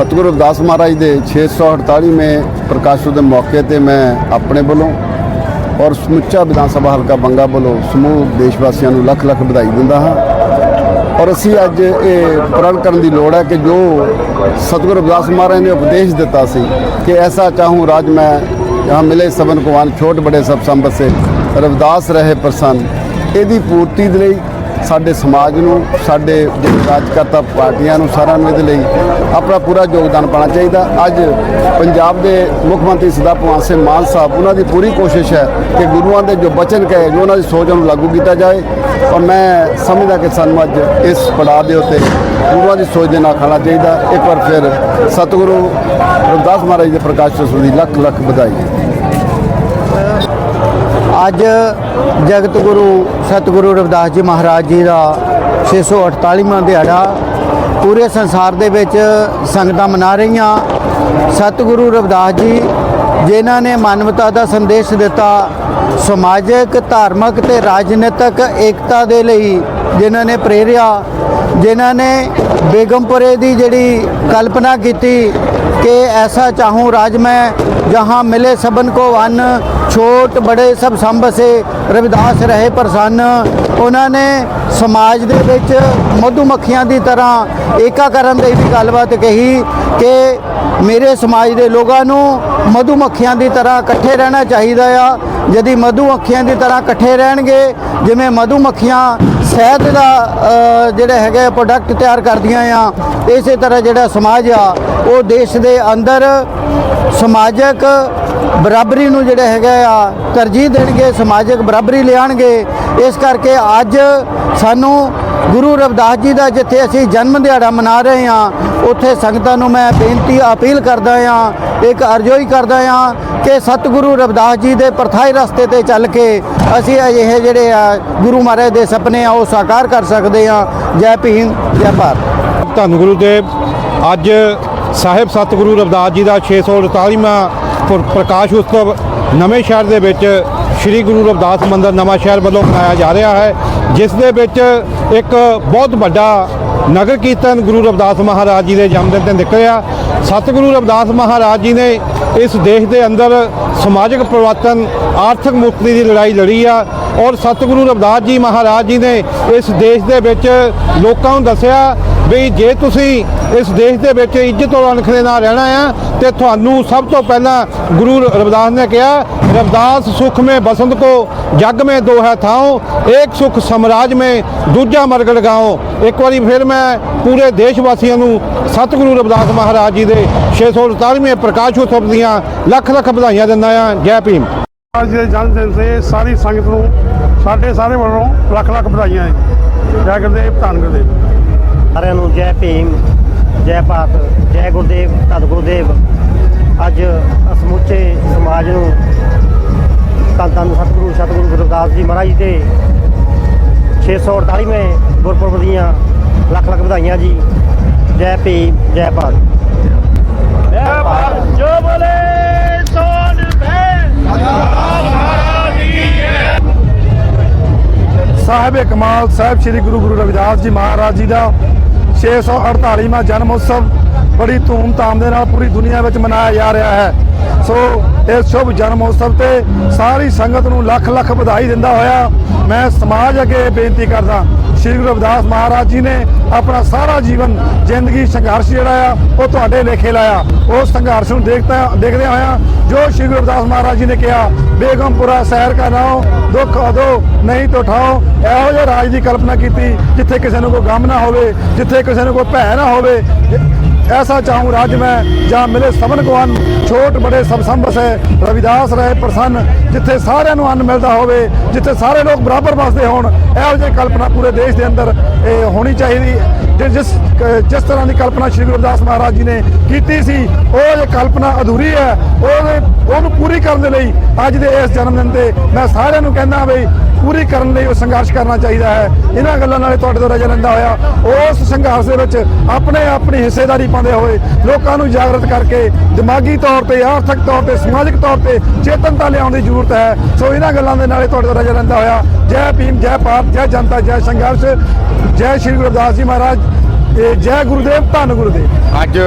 ਸਤਿਗੁਰੂ ਰਵਿਦਾਸ ਮਹਾਰਾਜ ਦੇ 648ਵੇਂ ਪ੍ਰਕਾਸ਼ ਦੇ ਮੌਕੇ ਤੇ ਮੈਂ ਆਪਣੇ ਵੱਲੋਂ ਔਰ ਸਮੁੱਚਾ ਵਿਧਾਨ ਸਭਾ ਹਲਕਾ ਬੰਗਾ ਵੱਲੋਂ ਸਮੂਹ ਦੇਸ਼ ਵਾਸੀਆਂ ਨੂੰ ਲੱਖ ਲੱਖ ਵਧਾਈ ਦਿੰਦਾ ਹਾਂ। ਔਰ ਅਸੀਂ ਅੱਜ ਇਹ ਪ੍ਰਣ ਕਰਨ ਦੀ ਲੋੜ ਹੈ ਕਿ ਜੋ ਸਤਿਗੁਰੂ ਰਵਿਦਾਸ ਮਹਾਰਾਜ ਨੇ ਉਪਦੇਸ਼ ਦਿੱਤਾ ਸੀ ਕਿ ਐਸਾ ਚਾਹੂੰ ਰਾਜ ਮੈਂ ਜਹਾਂ ਮਿਲੇ ਸਭਨ ਕੋ ਛੋਟ ਬੜੇ ਸਭ ਸੰਬਤ ਸੇ। ਰਵਿਦਾਸ ਰਹੇ ਪ੍ਰਸੰਨ। ਇਹਦੀ ਪੂਰਤੀ ਦੇ ਲਈ ਸਾਡੇ ਸਮਾਜ ਨੂੰ, ਸਾਡੇ ਜਿਹੜੇ ਰਾਜਕਰਤਾ ਪਾਰਟੀਆਂ ਨੂੰ ਸਾਰਿਆਂ ਨੂੰ ਇਹਦੇ ਲਈ ਆਪਣਾ ਪੂਰਾ ਯੋਗਦਾਨ ਪਾਉਣਾ ਚਾਹੀਦਾ। ਅੱਜ ਪੰਜਾਬ ਦੇ ਮੁੱਖ ਮੰਤਰੀ ਸਰਦਾਰ ਭਗਵੰਤ ਸਿੰਘ ਮਾਨ ਸਾਹਿਬ, ਉਹਨਾਂ ਦੀ ਪੂਰੀ ਕੋਸ਼ਿਸ਼ ਹੈ ਕਿ ਗੁਰੂਆਂ ਦੇ ਜੋ ਬਚਨ ਕਹੇ ਜੋ ਉਹਨਾਂ ਦੀ ਸੋਚ ਨੂੰ ਲਾਗੂ ਕੀਤਾ ਜਾਏ। ਔਰ ਮੈਂ ਸਮਝਦਾ ਕਿ ਸਾਨੂੰ ਅੱਜ ਇਸ ਪੜਾਅ ਦੇ ਉੱਤੇ ਗੁਰੂਆਂ ਦੀ ਸੋਚ ਦੇ ਨਾਲ ਖਾਣਾ ਚਾਹੀਦਾ। ਇੱਕ ਵਾਰ ਫਿਰ ਸਤਿਗੁਰੂ ਰਵਿਦਾਸ ਮਹਾਰਾਜ ਦੇ ਪ੍ਰਕਾਸ਼ ਪੁਰਬ ਦੀ ਲੱਖ ਲੱਖ ਵਧਾਈ। ਅੱਜ ਜਗਤ ਗੁਰੂ ਸਤਿਗੁਰੂ ਰਵਿਦਾਸ ਜੀ ਮਹਾਰਾਜ ਜੀ ਦਾ 648ਵਾਂ ਦਿਹਾੜਾ ਪੂਰੇ ਸੰਸਾਰ ਦੇ ਵਿੱਚ ਸੰਗਤਾਂ ਮਨਾ ਰਹੀਆਂ। ਸਤਿਗੁਰੂ ਰਵਿਦਾਸ ਜੀ, ਜਿਨ੍ਹਾਂ ਨੇ ਮਾਨਵਤਾ ਦਾ ਸੰਦੇਸ਼ ਦਿੱਤਾ, ਸਮਾਜਿਕ, ਧਾਰਮਿਕ ਤੇ ਰਾਜਨੀਤਿਕ ਏਕਤਾ ਦੇ ਲਈ ਜਿਨ੍ਹਾਂ ਨੇ ਪ੍ਰੇਰਿਆ ਜਿਨ੍ਹਾਂ ਨੇ ਬੇਗਮਪੁਰੇ ਦੀ ਜਿਹੜੀ ਕਲਪਨਾ ਕੀਤੀ ਕਿ ਐਸਾ ਚਾਹੂੰ ਰਾਜ ਮੈਂ, ਜਹਾਂ ਮਿਲੇ ਸਬਨ ਕੋ ਵਨ ਛੋਟ ਬੜੇ ਸਭ ਸੰਭ ਸੇ ਰਵਿਦਾਸ ਰਹੇ ਪ੍ਰਸੰਨ। ਉਹਨਾਂ ਨੇ ਸਮਾਜ ਦੇ ਵਿੱਚ ਮਧੂਮੱਖੀਆਂ ਦੀ ਤਰ੍ਹਾਂ ਏਕਾ ਕਰਨ ਦੀ ਵੀ ਗੱਲਬਾਤ ਕਹੀ ਕਿ ਮੇਰੇ ਸਮਾਜ ਦੇ ਲੋਕਾਂ ਨੂੰ ਮਧੂਮੱਖੀਆਂ ਦੀ ਤਰ੍ਹਾਂ ਇਕੱਠੇ ਰਹਿਣਾ ਚਾਹੀਦਾ ਆ। ਜਦੀ ਮਧੂਮੱਖੀਆਂ ਦੀ ਤਰ੍ਹਾਂ ਇਕੱਠੇ ਰਹਿਣਗੇ, ਜਿਵੇਂ ਮਧੂਮੱਖੀਆਂ ਸ਼ਹਿਦ ਦਾ ਜਿਹੜਾ ਹੈਗਾ ਪ੍ਰੋਡਕਟ ਤਿਆਰ ਕਰਦੀਆਂ ਆ, ਇਸੇ ਤਰ੍ਹਾਂ ਜਿਹੜਾ ਸਮਾਜ ਆ, ਉਹ ਦੇਸ਼ ਦੇ ਅੰਦਰ ਸਮਾਜਿਕ ਬਰਾਬਰੀ ਨੂੰ ਜਿਹੜਾ ਹੈਗਾ ਆ ਤਰਜੀਹ ਦੇਣਗੇ, ਸਮਾਜਿਕ ਬਰਾਬਰੀ ਲਿਆਣਗੇ, ਇਸ ਕਰਕੇ ਅੱਜ ਸਾਨੂੰ ਗੁਰੂ ਰਵਿਦਾਸ ਜੀ ਦਾ ਜਿੱਥੇ ਅਸੀਂ ਜਨਮ ਦਿਹਾੜਾ ਮਨਾ ਰਹੇ ਹਾਂ, ਉੱਥੇ ਸੰਗਤਾਂ ਨੂੰ ਮੈਂ ਬੇਨਤੀ, ਅਪੀਲ ਕਰਦਾ ਹਾਂ, ਇੱਕ ਅਰਜ਼ੋਈ ਕਰਦਾ ਹਾਂ ਕਿ ਸਤਿਗੁਰੂ ਰਵਿਦਾਸ ਜੀ ਦੇ ਪਰਥਾਈ ਰਸਤੇ ਤੇ ਚੱਲ ਕੇ ਅਸੀਂ ਅਜਿਹੇ ਜਿਹੜੇ ਆ ਗੁਰੂ ਮਹਾਰਾਜ ਦੇ ਸੁਪਨੇ ਆ, ਉਹ ਸਾਕਾਰ ਕਰ ਸਕਦੇ ਹਾਂ। ਜੈ ਭੀਮ, ਜੈ ਭਾਰਤ। ਧੰਨ ਗੁਰੂ ਦੇਵ ਅੱਜ ਸਾਹਿਬ ਸਤਿਗੁਰੂ ਰਵਿਦਾਸ ਜੀ ਦਾ 648ਵਾਂ ਪੁਰ- ਪ੍ਰਕਾਸ਼ ਉਤਸਵ ਨਵੇਂ ਸ਼ਹਿਰ ਦੇ ਵਿੱਚ ਸ੍ਰੀ ਗੁਰੂ ਰਵਿਦਾਸ ਮੰਦਰ ਨਵਾਂ ਸ਼ਹਿਰ ਵੱਲੋਂ ਮਨਾਇਆ ਜਾ ਰਿਹਾ ਹੈ, ਜਿਸ ਦੇ ਵਿੱਚ ਇੱਕ ਬਹੁਤ ਵੱਡਾ ਨਗਰ ਕੀਰਤਨ ਗੁਰੂ ਰਵਿਦਾਸ ਮਹਾਰਾਜ ਜੀ ਦੇ ਜਨਮ ਦਿਨ ਤੇ ਨਿਕਲਿਆ। ਸਤਿਗੁਰੂ ਰਵਿਦਾਸ ਮਹਾਰਾਜ ਜੀ ਨੇ ਇਸ ਦੇਸ਼ ਦੇ ਅੰਦਰ ਸਮਾਜਿਕ ਪਰਿਵਰਤਨ, ਆਰਥਿਕ ਮੁਕਤੀ ਦੀ ਲੜਾਈ ਲੜੀ ਆ ਔਰ ਸਤਿਗੁਰੂ ਰਵਿਦਾਸ ਜੀ ਮਹਾਰਾਜ ਜੀ ਨੇ ਇਸ ਦੇਸ਼ ਦੇ ਵਿੱਚ ਲੋਕਾਂ ਨੂੰ ਦੱਸਿਆ ਵੀ ਜੇ ਤੁਸੀਂ ਇਸ ਦੇਸ਼ ਦੇ ਵਿੱਚ ਇੱਜ਼ਤ ਔਰ ਅਣਖਰੇ ਨਾਲ ਰਹਿਣਾ ਆ, ਤੇ ਤੁਹਾਨੂੰ ਸਭ ਤੋਂ ਪਹਿਲਾਂ ਗੁਰੂ ਰਵਿਦਾਸ ਨੇ ਕਿਹਾ, ਰਵਿਦਾਸ ਸੁਖ ਮੇ ਬਸੰਤ ਕੋ ਜਗ ਮੇ ਦੋ ਹੈ ਥਾਉ ਇੱਕ ਸੁਖ ਸਮਰਾਜ ਮੇ ਦੂਜਾ ਮਰਗੜ ਗਾਉ। ਇੱਕ ਵਾਰੀ ਫਿਰ ਮੈਂ ਪੂਰੇ ਦੇਸ਼ ਵਾਸੀਆਂ ਨੂੰ ਸਤਿਗੁਰੂ ਰਵਿਦਾਸ ਮਹਾਰਾਜ ਜੀ ਦੇ 647ਵੇਂ ਪ੍ਰਕਾਸ਼ ਉਤਸਵ ਦੀਆਂ ਲੱਖ ਲੱਖ ਵਧਾਈਆਂ ਦਿੰਦਾ ਆ। ਜੈ ਭੀਮ। ਅੱਜ ਦੇ ਜਨਮ ਦਿਨ ਤੇ ਸਾਰੀ ਸੰਗਤ ਨੂੰ, ਸਾਡੇ ਸਾਰੇ ਵੱਲੋਂ ਲੱਖ ਲੱਖ ਵਧਾਈਆਂ ਹੈ ਜੈ ਗੁਰਦੇਵ, ਧੰਨ ਭੀਮ ਜੈ ਭਾਰਤ ਜੈ ਗੁਰਦੇਵ ਧੰਨ ਗੁਰਦੇਵ। ਅੱਜ ਸਮੁੱਚੇ ਸਮਾਜ ਨੂੰ ਧੰਨ ਧੰਨ ਸਤਿਗੁਰੂ ਸਤਿਗੁਰੂ ਗੁਰੂ ਰਵਿਦਾਸ ਜੀ ਮਹਾਰਾਜ ਜੀ ਦੇ 648ਵੇਂ ਗੁਰਪੁਰਬ ਦੀਆਂ ਲੱਖ ਲੱਖ ਵਧਾਈਆਂ ਜੀ। ਜੈ ਭੀਮ ਜੈ ਭਾਰਤ। ਜੈ ਭਾਰਤ ਜੋ ਬੋਲੇ ਸੋ ਸਾਹਿਬ ਕਮਾਲ ਸਾਹਿਬ ਸ੍ਰੀ ਗੁਰੂ ਗੁਰੂ ਰਵਿਦਾਸ ਜੀ ਮਹਾਰਾਜ ਜੀ ਦਾ 648ਵਾਂ ਜਨਮ ਉਤਸਵ ਬੜੀ ਧੂਮ-ਧਾਮ ਦੇ ਨਾਲ ਪੂਰੀ ਦੁਨੀਆ ਵਿੱਚ ਮਨਾਇਆ ਜਾ ਰਿਹਾ ਹੈ। ਸੋ ਇਸ ਸ਼ੁਭ ਜਨਮ ਉਤਸਵ ਤੇ ਸਾਰੀ ਸੰਗਤ ਨੂੰ ਲੱਖ ਲੱਖ ਵਧਾਈ ਦਿੰਦਾ ਹੋਇਆ ਮੈਂ ਸਮਾਜ ਅੱਗੇ ਬੇਨਤੀ ਕਰਦਾ ਸ੍ਰੀ ਗੁਰੂ ਰਵਿਦਾਸ ਮਹਾਰਾਜ ਜੀ ਨੇ ਆਪਣਾ ਸਾਰਾ ਜੀਵਨ, ਜ਼ਿੰਦਗੀ, ਸੰਘਰਸ਼ ਜਿਹੜਾ ਆ, ਉਹ ਤੁਹਾਡੇ ਲੇਖੇ ਲਾਇਆ। ਉਸ ਸੰਘਰਸ਼ ਨੂੰ ਦੇਖਦਾ ਦੇਖਦੇ ਹੋਇਆ ਜੋ ਸ੍ਰੀ ਗੁਰੂ ਰਵਿਦਾਸ ਮਹਾਰਾਜ ਜੀ ਨੇ ਕਿਹਾ, ਬੇਗਮਪੁਰਾ ਸੈਰ ਕਰ ਰਹਾ ਦੁੱਖ ਅਦੋ, ਨਹੀਂ ਤੋ ਠਾਓ ਇਹੋ ਜਿਹੇ ਰਾਜ ਦੀ ਕਲਪਨਾ ਕੀਤੀ ਜਿੱਥੇ ਕਿਸੇ ਨੂੰ ਕੋਈ ਗਮ ਨਾ ਹੋਵੇ, ਜਿੱਥੇ ਕਿਸੇ ਨੂੰ ਕੋਈ ਭੈ ਨਾ ਹੋਵੇ। ਐਸਾ ਚਾਹੂੰ ਰਾਜ ਮੈਂ ਜਾਂ ਮਿਲੇ ਸਭਨ ਕੋ ਅੰਨ ਛੋਟ ਬੜੇ ਸਭ ਸੰਭਸ ਹੈ ਰਵਿਦਾਸ ਰਹੇ ਪ੍ਰਸੰਨ ਜਿੱਥੇ ਸਾਰਿਆਂ ਨੂੰ ਅੰਨ ਮਿਲਦਾ ਹੋਵੇ ਜਿੱਥੇ ਸਾਰੇ ਲੋਕ ਬਰਾਬਰ ਵਸਦੇ ਹੋਣ ਇਹੋ ਜਿਹੀ ਕਲਪਨਾ ਪੂਰੇ ਦੇਸ਼ ਦੇ ਅੰਦਰ ਇਹ ਹੋਣੀ ਚਾਹੀਦੀ ਜਿਸ ਜਿਸ ਤਰ੍ਹਾਂ ਦੀ ਕਲਪਨਾ ਸ਼੍ਰੀ ਗੁਰੂ ਰਵਿਦਾਸ ਮਹਾਰਾਜ ਜੀ ਨੇ ਕੀਤੀ ਸੀ, ਉਹ ਜੇ ਕਲਪਨਾ ਅਧੂਰੀ ਹੈ। ਉਹ ਉਹਨੂੰ ਪੂਰੀ ਕਰਨ ਦੇ ਲਈ ਅੱਜ ਦੇ ਇਸ ਜਨਮ ਦਿਨ ਤੇ ਮੈਂ ਸਾਰਿਆਂ ਨੂੰ ਕਹਿੰਦਾ ਬਈ ਪੂਰੀ ਕਰਨ ਲਈ ਉਹ ਸੰਘਰਸ਼ ਕਰਨਾ ਚਾਹੀਦਾ ਹੈ। ਇਹਨਾਂ ਗੱਲਾਂ ਨਾਲੇ ਤੁਹਾਡੇ ਤੋਂ ਰਜਾ ਲੈਂਦਾ ਹੋਇਆ। ਉਸ ਸੰਘਰਸ਼ ਦੇ ਵਿੱਚ ਆਪਣੇ ਆਪਣੀ ਹਿੱਸੇਦਾਰੀ ਪਾਉਂਦੇ ਹੋਏ ਲੋਕਾਂ ਨੂੰ ਜਾਗਰਤ ਕਰਕੇ ਦਿਮਾਗੀ ਤੌਰ ਤੇ, ਆਰਥਿਕ ਤੌਰ ਤੇ, ਸਮਾਜਿਕ ਤੌਰ ਤੇ ਚੇਤਨਤਾ ਲਿਆਉਣ ਦੀ ਜ਼ਰੂਰਤ ਹੈ। ਸੋ ਇਹਨਾਂ ਗੱਲਾਂ ਦੇ ਨਾਲੇ ਤੁਹਾਡੇ ਤੋਂ ਰਜਾ ਲੈਂਦਾ ਹੋਇਆ। ਜੈ ਭੀਮ, ਜੈ ਭਾਰਤ, ਜੈ ਜਨਤਾ, ਜੈ ਸੰਘਰਸ਼। ਜੈ ਸ਼੍ਰੀ ਗੁਰੂ ਰਵਿਦਾਸ ਜੀ ਮਹਾਰਾਜ। ਇਹ ਜੈ ਗੁਰੂਦੇਵ, ਧੰਨ ਗੁਰੂਦੇਵ। ਅੱਜ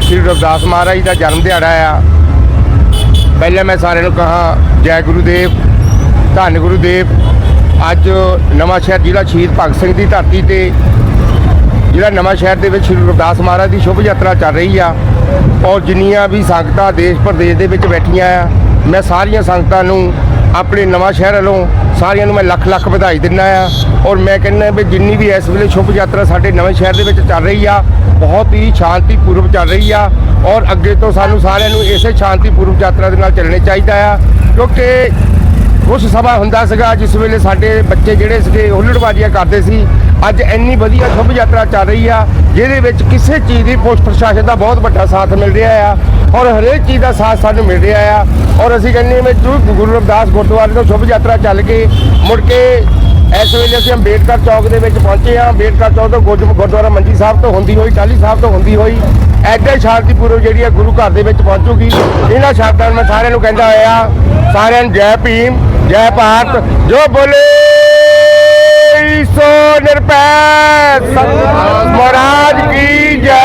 ਸ੍ਰੀ ਰਵਿਦਾਸ ਮਹਾਰਾਜ ਦਾ ਜਨਮ ਦਿਹਾੜਾ ਆ। ਪਹਿਲਾਂ ਮੈਂ ਸਾਰਿਆਂ ਨੂੰ ਕਹਾ, ਜੈ ਗੁਰੂਦੇਵ, ਧੰਨ ਗੁਰੂਦੇਵ। ਅੱਜ ਨਵਾਂ ਸ਼ਹਿਰ ਜ਼ਿਲ੍ਹਾ ਸ਼ਹੀਦ ਭਗਤ ਸਿੰਘ ਦੀ ਧਰਤੀ ਤੇ ਜਿਹੜਾ ਨਵਾਂ ਸ਼ਹਿਰ ਦੇ ਵਿੱਚ ਸ੍ਰੀ ਰਵਿਦਾਸ ਮਹਾਰਾਜ ਦੀ ਸ਼ੁਭ ਯਾਤਰਾ ਚੱਲ ਰਹੀ ਆ ਔਰ ਜਿੰਨੀਆਂ ਵੀ ਸੰਗਤਾਂ ਦੇਸ਼ ਪ੍ਰਦੇਸ਼ ਦੇ ਵਿੱਚ ਬੈਠੀਆਂ ਆ, ਮੈਂ ਸਾਰੀਆਂ ਸੰਗਤਾਂ ਨੂੰ ਆਪਣੇ ਨਵਾਂ ਸ਼ਹਿਰ ਵੱਲੋਂ ਸਾਰਿਆਂ ਨੂੰ ਮੈਂ ਲੱਖ ਲੱਖ ਵਧਾਈ ਦਿੰਦਾ ਆ। ਔਰ ਮੈਂ ਕਹਿੰਦਾ ਵੀ ਜਿੰਨੀ ਵੀ ਇਸ ਵੇਲੇ ਸ਼ੁਭ ਯਾਤਰਾ ਸਾਡੇ ਨਵੇਂ ਸ਼ਹਿਰ ਦੇ ਵਿੱਚ ਚੱਲ ਰਹੀ ਆ, ਬਹੁਤ ਹੀ ਸ਼ਾਂਤੀਪੂਰਵਕ ਚੱਲ ਰਹੀ ਆ ਔਰ ਅੱਗੇ ਤੋਂ ਸਾਨੂੰ ਸਾਰਿਆਂ ਨੂੰ ਇਸੇ ਸ਼ਾਂਤੀਪੂਰਵਕ ਯਾਤਰਾ ਦੇ ਨਾਲ ਚੱਲਣੇ ਚਾਹੀਦਾ ਆ। ਕਿਉਂਕਿ ਕੁਛ ਸਮਾਂ ਹੁੰਦਾ ਸੀਗਾ ਜਿਸ ਵੇਲੇ ਸਾਡੇ ਬੱਚੇ ਜਿਹੜੇ ਸੀਗੇ ਹੁੱਲੜਬਾਜ਼ੀਆਂ ਕਰਦੇ ਸੀ। ਅੱਜ ਇੰਨੀ ਵਧੀਆ ਸ਼ੁਭ ਯਾਤਰਾ ਚੱਲ ਰਹੀ ਆ, ਜਿਹਦੇ ਵਿੱਚ ਕਿਸੇ ਚੀਜ਼ ਦੀ ਪੁਲਿਸ ਪ੍ਰਸ਼ਾਸਨ ਦਾ ਬਹੁਤ ਵੱਡਾ ਸਾਥ ਮਿਲ ਰਿਹਾ ਆ ਔਰ ਹਰੇਕ ਚੀਜ਼ ਦਾ ਸਾਥ ਸਾਨੂੰ ਮਿਲ ਰਿਹਾ ਆ। ਔਰ ਅਸੀਂ ਕਹਿੰਦੇ ਹਾਂ ਵੀ ਗੁਰੂ ਰਵਿਦਾਸ ਗੁਰਦੁਆਰੇ ਤੋਂ ਸ਼ੁਭ ਯਾਤਰਾ ਚੱਲ ਕੇ ਮੁੜ ਕੇ ਇਸ ਵੇਲੇ ਅਸੀਂ ਅੰਬੇਡਕਰ ਚੌਕ ਦੇ ਵਿੱਚ ਪਹੁੰਚੇ ਹਾਂ। ਅੰਬੇਡਕਰ ਚੌਕ ਤੋਂ ਗੁਰਦੁਆਰਾ ਮੰਜੀ ਸਾਹਿਬ ਤੋਂ ਹੁੰਦੀ ਹੋਈ ਟਾਲੀ ਸਾਹਿਬ ਤੋਂ ਹੁੰਦੀ ਹੋਈ ਐਡੇ ਸ਼ਾਂਤੀਪੂਰਵਕ ਜਿਹੜੀ ਹੈ ਗੁਰੂ ਘਰ ਦੇ ਵਿੱਚ ਪਹੁੰਚੂਗੀ ਇਹਨਾਂ ਸ਼ਬਦਾਂ ਨੂੰ ਮੈਂ ਸਾਰਿਆਂ ਨੂੰ ਕਹਿੰਦਾ ਹੋਇਆ ਸਾਰਿਆਂ ਨੂੰ ਜੈ ਭੀਮ, ਜੈ ਭਾਰਤ, ਜੋ ਬੋਲੇ ਸੋ ਨਿਰਪੈ ਮਹਾਰਾਜ ਕੀ ਜੈ।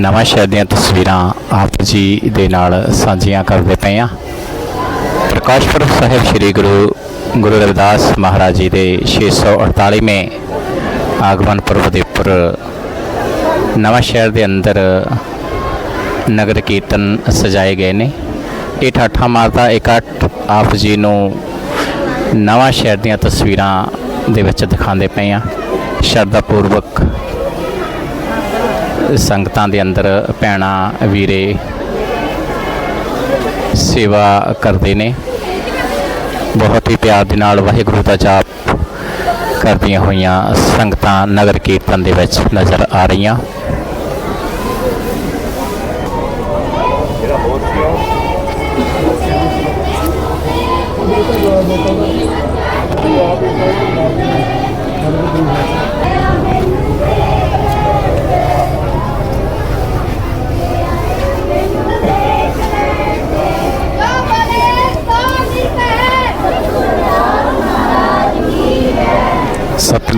ਨਵਾਂ ਸ਼ਹਿਰ ਦੀਆਂ ਤਸਵੀਰਾਂ ਆਪ ਜੀ ਦੇ ਨਾਲ ਸਾਂਝੀਆਂ ਕਰਦੇ ਪਏ ਹਾਂ। ਪ੍ਰਕਾਸ਼ ਪੁਰਬ ਸਾਹਿਬ ਸ੍ਰੀ ਗੁਰੂ ਗੁਰੂ ਰਵਿਦਾਸ ਮਹਾਰਾਜ ਜੀ ਦੇ 648ਵੇਂ ਆਗਮਨ ਪੁਰਬ ਦੇ ਉੱਪਰ ਨਵਾਂ ਸ਼ਹਿਰ ਦੇ ਅੰਦਰ ਨਗਰ ਕੀਰਤਨ ਸਜਾਏ ਗਏ ਨੇ। ਇਹ ਠਾਠਾ ਮਾਰਦਾ ਇਕੱਠ ਆਪ ਜੀ ਨੂੰ ਨਵਾਂ ਸ਼ਹਿਰ ਦੀਆਂ ਤਸਵੀਰਾਂ ਦੇ ਵਿੱਚ ਦਿਖਾਉਂਦੇ ਪਏ ਹਾਂ। ਸ਼ਰਧਾ ਪੂਰਵਕ ਸੰਗਤਾਂ ਦੇ ਅੰਦਰ ਭੈਣਾਂ ਵੀਰੇ ਸੇਵਾ ਕਰਦੇ ਨੇ। ਬਹੁਤ ਹੀ ਪਿਆਰ ਦੇ ਨਾਲ ਵਾਹਿਗੁਰੂ ਦਾ ਜਾਪ ਕਰਦੀਆਂ ਹੋਈਆਂ ਸੰਗਤਾਂ ਨਗਰ ਕੀਰਤਨ ਦੇ ਵਿੱਚ ਨਜ਼ਰ ਆ ਰਹੀਆਂ।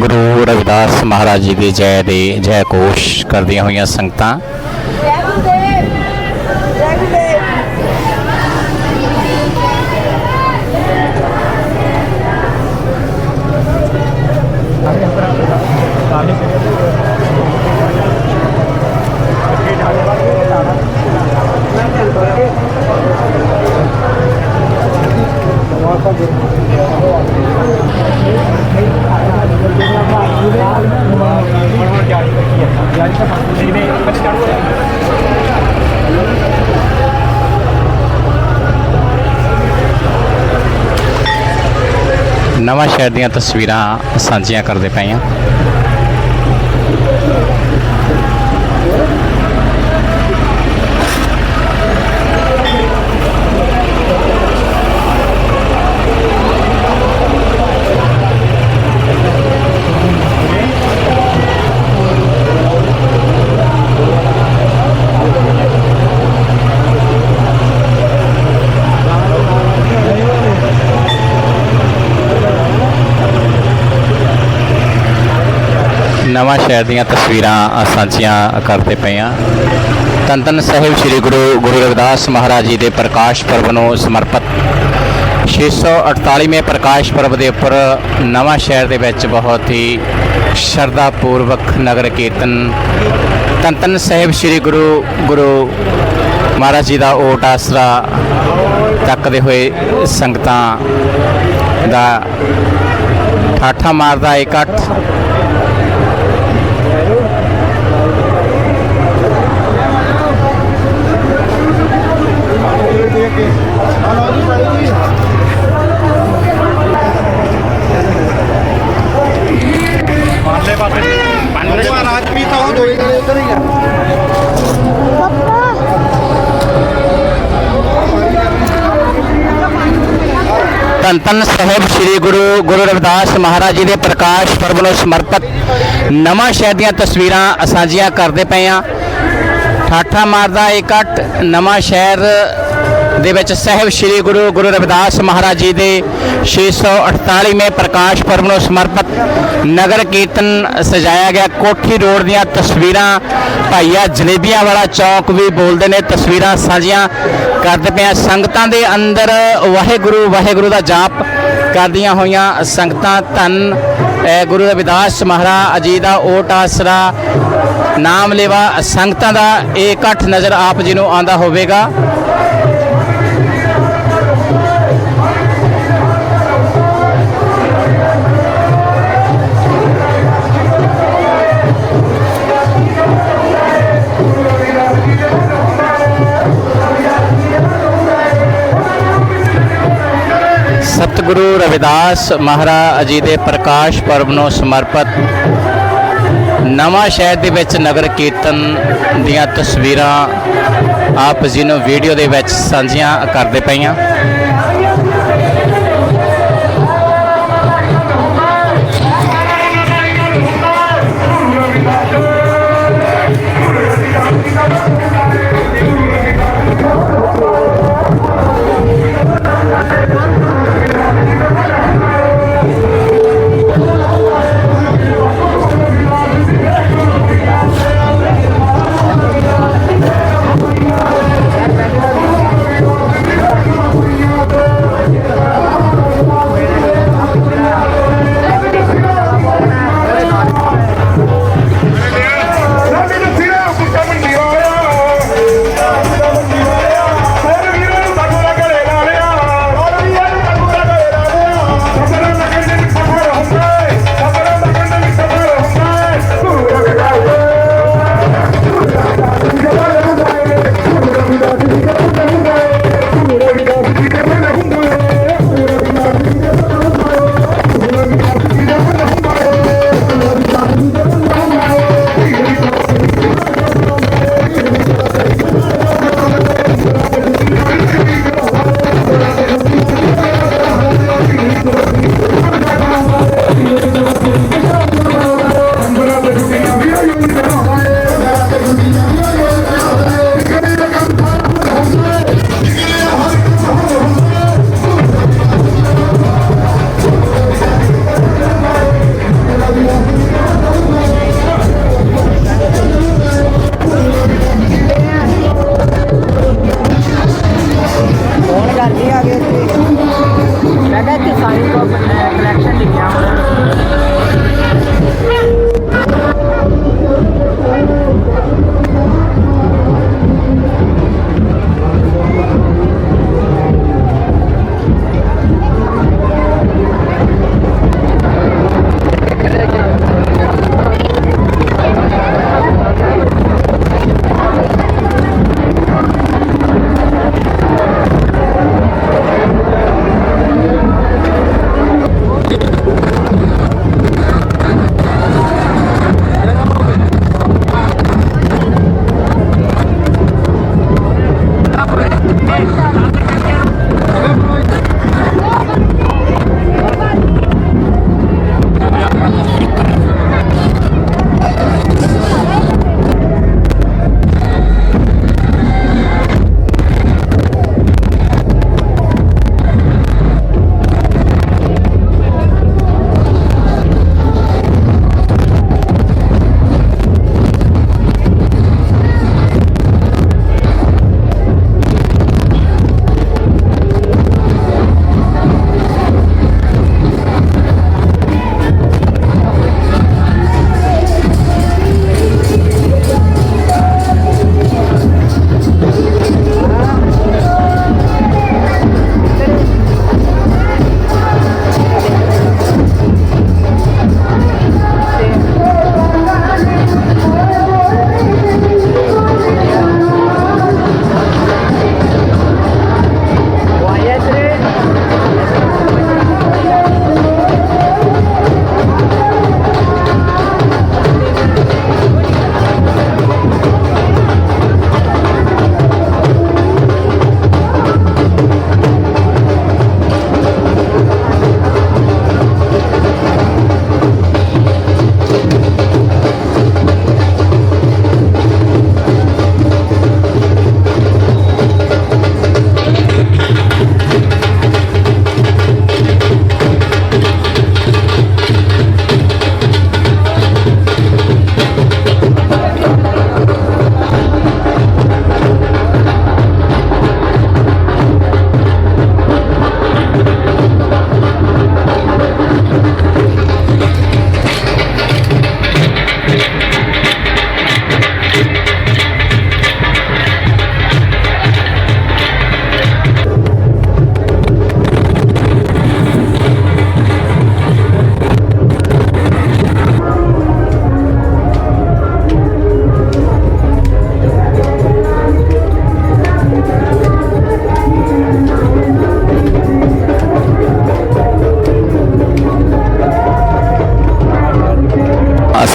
ਗੁਰੂ ਰਵਿਦਾਸ ਮਹਾਰਾਜ ਜੀ ਦੀ ਜੈ ਦੇ ਜੈ ਕੋਸ਼ ਕਰਦੀਆਂ ਹੋਈਆਂ ਸੰਗਤਾਂ। ਨਵਾਂ ਸ਼ਹਿਰ ਦੀਆਂ ਤਸਵੀਰਾਂ ਸਾਂਝੀਆਂ ਕਰਦੇ ਪਏ ਹਾਂ। ਨਵਾਂ ਸ਼ਹਿਰ ਦੀਆਂ ਤਸਵੀਰਾਂ ਸਾਂਝੀਆਂ ਕਰਦੇ ਪਏ ਹਾਂ। ਤਨ ਧੰਨ ਸਾਹਿਬ ਸ੍ਰੀ ਗੁਰੂ ਗੁਰੂ ਰਵਿਦਾਸ ਮਹਾਰਾਜ ਜੀ ਦੇ ਪ੍ਰਕਾਸ਼ ਪਰਬ ਨੂੰ ਸਮਰਪਿਤ। 648ਵੇਂ ਪ੍ਰਕਾਸ਼ ਪਰਬ ਦੇ ਉੱਪਰ ਨਵਾਂ ਸ਼ਹਿਰ ਦੇ ਵਿੱਚ ਬਹੁਤ ਹੀ ਸ਼ਰਧਾ ਪੂਰਵਕ ਨਗਰ ਕੀਰਤਨ। ਤਨ ਧੰਨ ਸਾਹਿਬ ਸ੍ਰੀ ਗੁਰੂ ਗੁਰੂ ਮਹਾਰਾਜ ਜੀ ਦਾ ਓਟ ਆਸਰਾ ਤੱਕਦੇ ਹੋਏ ਸੰਗਤਾਂ ਦਾ ਠਾਠਾ ਮਾਰਦਾ ਇਕੱਠ ਧੰਨ ਧੰਨ ਸਾਹਿਬ ਸ੍ਰੀ ਗੁਰੂ ਗੁਰੂ ਰਵਿਦਾਸ ਮਹਾਰਾਜ ਜੀ ਦੇ ਪ੍ਰਕਾਸ਼ ਪਰਬ ਨੂੰ ਸਮਰਪਿਤ ਨਵਾਂ ਸ਼ਹਿਰ ਦੀਆਂ ਤਸਵੀਰਾਂ ਸਾਂਝੀਆਂ ਕਰਦੇ ਪਏ ਆ ਠਾਠਾ ਮਾਰਦਾ ਇਕੱਠ ਨਵਾਂ ਸ਼ਹਿਰ ਦੇ ਵਿੱਚ ਸਾਹਿਬ ਸ੍ਰੀ ਗੁਰੂ ਗੁਰੂ ਰਵਿਦਾਸ ਮਹਾਰਾਜ ਜੀ ਦੇ 648ਵੇਂ ਪ੍ਰਕਾਸ਼ ਪੁਰਬ ਨੂੰ ਸਮਰਪਿਤ ਨਗਰ ਕੀਰਤਨ ਸਜਾਇਆ ਗਿਆ। ਕੋਠੀ ਰੋਡ ਦੀਆਂ ਤਸਵੀਰਾਂ ਭਾਈਆ ਜਲੇਬੀਆਂ ਵਾਲਾ ਚੌਕ ਵੀ ਬੋਲਦੇ ਨੇ। ਤਸਵੀਰਾਂ ਸਾਂਝੀਆਂ ਕਰਦੇ ਪਏ ਆ ਸੰਗਤਾਂ ਦੇ ਅੰਦਰ ਵਾਹਿਗੁਰੂ ਵਾਹਿਗੁਰੂ ਦਾ ਜਾਪ ਕਰਦੀਆਂ ਹੋਈਆਂ ਸੰਗਤਾਂ। ਧੰਨ ਗੁਰੂ ਰਵਿਦਾਸ ਮਹਾਰਾਜ ਜੀ ਦਾ ਓਟ ਆਸਰਾ, ਨਾਮ ਲੇਵਾ ਸੰਗਤਾਂ ਦਾ। ਇਹ ਇਕੱਠ ਨਜ਼ਰ ਆਪ ਜੀ ਨੂੰ ਆਂਦਾ ਹੋਵੇਗਾ। ਸਤਿਗੁਰੂ ਰਵਿਦਾਸ ਮਹਾਰਾਜ ਜੀ ਦੇ ਪ੍ਰਕਾਸ਼ ਪਰਬ ਨੂੰ ਸਮਰਪਿਤ ਨਵਾਂ ਸ਼ਹਿਰ ਦੇ ਵਿੱਚ ਨਗਰ ਕੀਰਤਨ ਦੀਆਂ ਤਸਵੀਰਾਂ ਆਪ ਜੀ ਨੂੰ ਵੀਡੀਓ ਦੇ ਵਿੱਚ ਸਾਂਝੀਆਂ ਕਰਦੇ ਪਈਆਂ।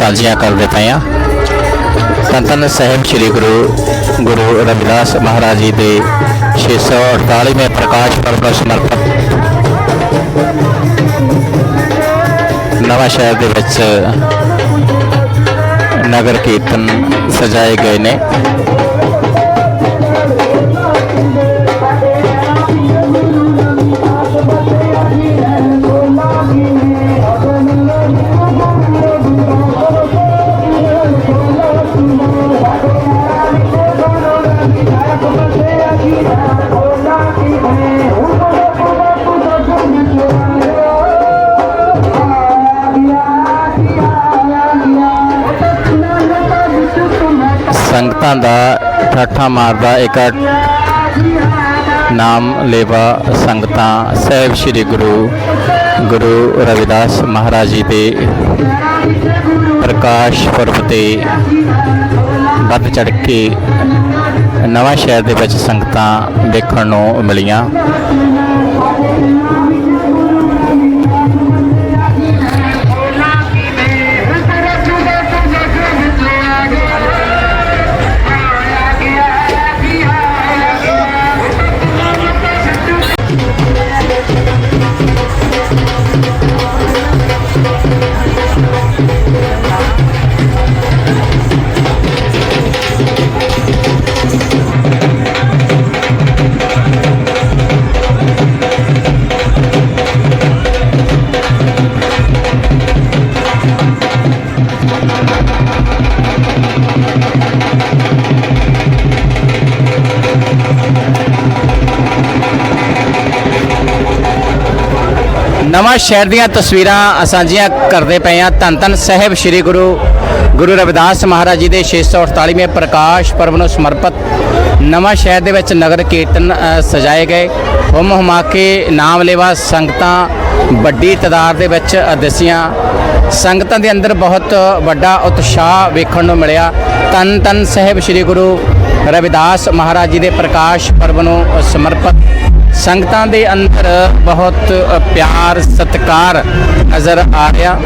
ਸਾਂਝੀਆਂ ਕਰਦੇ ਪਏ ਆ ਧੰਨ ਸਾਹਿਬ ਸ੍ਰੀ ਗੁਰੂ ਗੁਰੂ ਰਵਿਦਾਸ ਮਹਾਰਾਜ ਜੀ ਦੇ 648ਵੇਂ ਪ੍ਰਕਾਸ਼ ਪਰਬ ਨੂੰ ਸਮਰਪਿਤ ਨਵਾਂ ਸ਼ਹਿਰ ਦੇ ਵਿੱਚ ਨਗਰ ਕੀਰਤਨ ਸਜਾਏ ਗਏ ਨੇ। ਠਾਠਾ ਮਾਰਦਾ ਇੱਕ ਨਾਮ ਲੇਵਾ ਸੰਗਤਾਂ, ਸਾਹਿਬ ਸ੍ਰੀ ਗੁਰੂ ਗੁਰੂ ਰਵਿਦਾਸ ਮਹਾਰਾਜ ਜੀ ਦੇ ਪ੍ਰਕਾਸ਼ ਪੁਰਬ ਤੇ ਵੱਧ ਚੜ ਕੇ ਨਵਾਂ ਸ਼ਹਿਰ ਦੇ ਵਿੱਚ ਸੰਗਤਾਂ ਦੇਖਣ ਨੂੰ ਮਿਲੀਆਂ। ਸ਼ਹਿਰ ਦੀਆਂ ਤਸਵੀਰਾਂ ਸਾਂਝੀਆਂ ਕਰਦੇ ਪਏ ਆ ਧੰਨ ਧੰਨ ਸਾਹਿਬ ਸ੍ਰੀ ਗੁਰੂ ਗੁਰੂ ਰਵਿਦਾਸ ਮਹਾਰਾਜ ਜੀ ਦੇ 648ਵੇਂ ਪ੍ਰਕਾਸ਼ ਪਰਬ ਨੂੰ ਸਮਰਪਿਤ ਨਵਾਂ ਸ਼ਹਿਰ ਦੇ ਵਿੱਚ ਨਗਰ ਕੀਰਤਨ ਸਜਾਏ ਗਏ। ਹੁਮ ਹੁਮਾ ਕੇ ਨਾਮ ਲੈਵਾ ਸੰਗਤਾਂ ਵੱਡੀ ਤਾਦਾਦ ਦੇ ਵਿੱਚ ਅ, ਦਸੀਆਂ ਸੰਗਤਾਂ ਦੇ ਅੰਦਰ ਬਹੁਤ ਵੱਡਾ ਉਤਸ਼ਾਹ ਵੇਖਣ ਨੂੰ ਮਿਲਿਆ। ਧੰਨ ਧੰਨ ਸਾਹਿਬ ਸ੍ਰੀ ਗੁਰੂ ਰਵਿਦਾਸ ਮਹਾਰਾਜ ਜੀ ਦੇ ਪ੍ਰਕਾਸ਼ ਪਰਬ ਨੂੰ ਸਮਰਪਿਤ ਸੰਗਤਾਂ ਦੇ ਅੰਦਰ ਬਹੁਤ ਪਿਆਰ ਸਤਿਕਾਰ ਨਜ਼ਰ ਆ ਰਿਹਾ।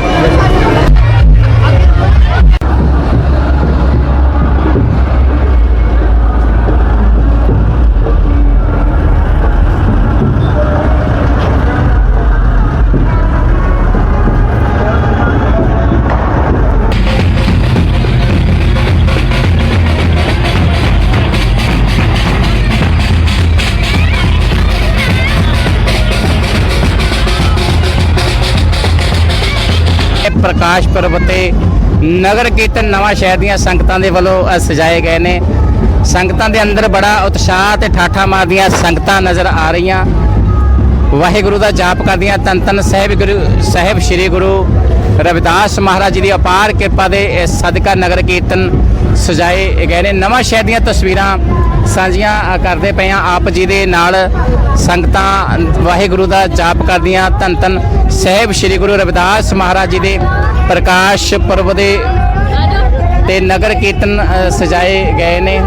ਪ੍ਰਕਾਸ਼ ਪਰਬ ਤੇ ਨਗਰ ਕੀਰਤਨ ਨਵਾਂ ਸ਼ਹਿਰ ਦੀਆਂ ਸੰਗਤਾਂ ਦੇ ਵੱਲੋਂ ਸਜਾਏ ਗਏ ਨੇ। ਸੰਗਤਾਂ ਦੇ ਅੰਦਰ ਬੜਾ ਉਤਸ਼ਾਹ ਤੇ ਠਾਠਾ ਮਾਰਦੀਆਂ ਸੰਗਤਾਂ ਨਜ਼ਰ ਆ ਰਹੀਆਂ। ਵਾਹਿਗੁਰੂ ਦਾ ਜਾਪ ਕਰਦੀਆਂ ਤਨ ਤਨ ਸਾਹਿਬ ਗੁਰੂ, ਸਾਹਿਬ ਸ੍ਰੀ ਗੁਰੂ ਰਵਿਦਾਸ ਮਹਾਰਾਜ ਜੀ ਦੀ ਅਪਾਰ ਕਿਰਪਾ ਦੇ ਸਦਕਾ ਨਗਰ ਕੀਰਤਨ ਸਜਾਏ ਗਏ ਨੇ। ਨਵਾਂ ਸ਼ਹਿਰ ਦੀਆਂ ਤਸਵੀਰਾਂ ਸਾਂਝੀਆਂ ਕਰਦੇ ਪਏ ਹਾਂ ਆਪ ਜੀ ਦੇ ਨਾਲ। ਸੰਗਤਾਂ ਵਾਹਿਗੁਰੂ ਦਾ ਜਾਪ ਕਰਦੀਆਂ। ਧੰਨ ਤਨ ਸਾਹਿਬ ਸ੍ਰੀ ਗੁਰੂ ਰਵਿਦਾਸ ਮਹਾਰਾਜ ਜੀ ਦੇ ਪ੍ਰਕਾਸ਼ ਪੁਰਬ ਦੇ ਤੇ ਨਗਰ ਕੀਰਤਨ ਸਜਾਏ ਗਏ ਨੇ।